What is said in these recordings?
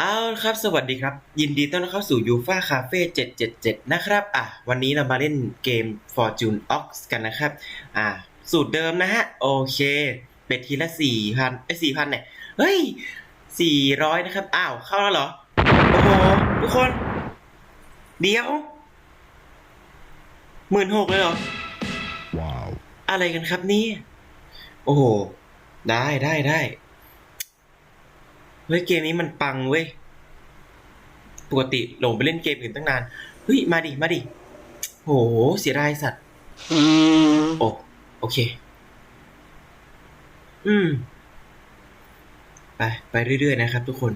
เอาละครับ สวัสดีครับ ยินดีต้อนรับเข้าสู่ยูฟ a าคาเฟ่777 นะครับ อะ วันนี้เรามาเล่นเกม Fortune Ox กันนะครับ อะ สูตรเดิมนะฮะ โอเค เป็ดทีละ 4,000ไอ้ย4,000เนี่ย เฮ้ย 400 นะครับ อ้าว เข้าแล้วเหรอ โอ้โห ทุกคน เดี๋ยวหมื่นหกเลยเหรอ Wow. อะไรกันครับเนี่ยโอ้โห ได้ได้ได้ เฮ้ยเกมนี้มันปังเว้ยปกติหลงไปเล่นเกมอื่นตั้งนานเฮ้ยมาดิมาดิโหเสียดายสัตว์โอ้โอเค อืม ไป ไปเรื่อยๆนะครับทุกคน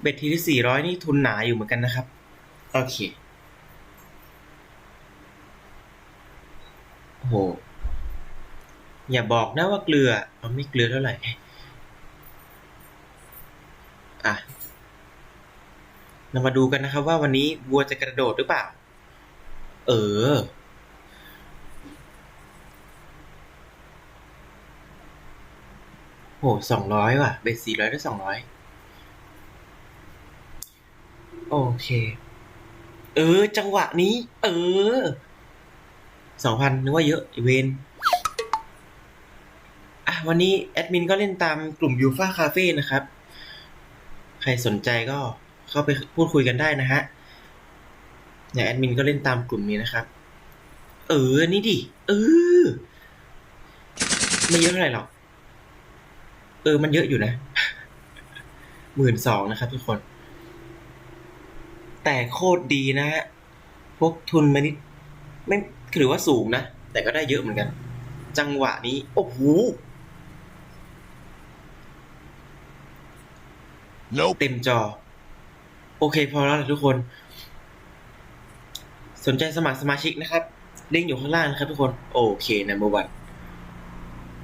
เบ็ดทีที่สี่ร้อยนี่ทุนหนาอยู่เหมือนกันนะครับ โอเคโอ้โหอย่าบอกนะว่าเกลือเอาไม่เกลือเท่าไหร่ อะเรามาดูกันนะครับว่าวันนี้วัวจะกระโดดหรือเปล่า เออ โหสองร้อยว่ะ เบ็ดสี่ร้อยได้สองร้อย โอเค เออ จังหวะนี้ เออ สองพันนึกว่าเยอะอ้เวนอะ วันนี้แอดมินก็เล่นตามกลุ่มยูฟ a าคาเฟ่นะครับ ใครสนใจก็เข้าไปพูดคุยกันได้นะฮะเนี่ยแอดมินก็เล่นตามกลุ่มนี้นะครับ เออ นี่ดิ เออ ไม่เยอะเท่าไหร่หรอก เออ มันเยอะอยู่นะหมื่นสองนะครับทุกคน แต่โคตรดีนะฮะ พวกทุนมานิด ไม่ถือว่าสูงนะ แต่ก็ได้เยอะเหมือนกัน จังหวะนี้ โอ้โห เต็มจอ โอเค พอแล้วล่ะทุกคน สนใจสมัครสมาชิกนะครับ ลิงก์อยู่ข้างล่างนะครับทุกคน โอเคนะเมื่อวัน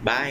บาย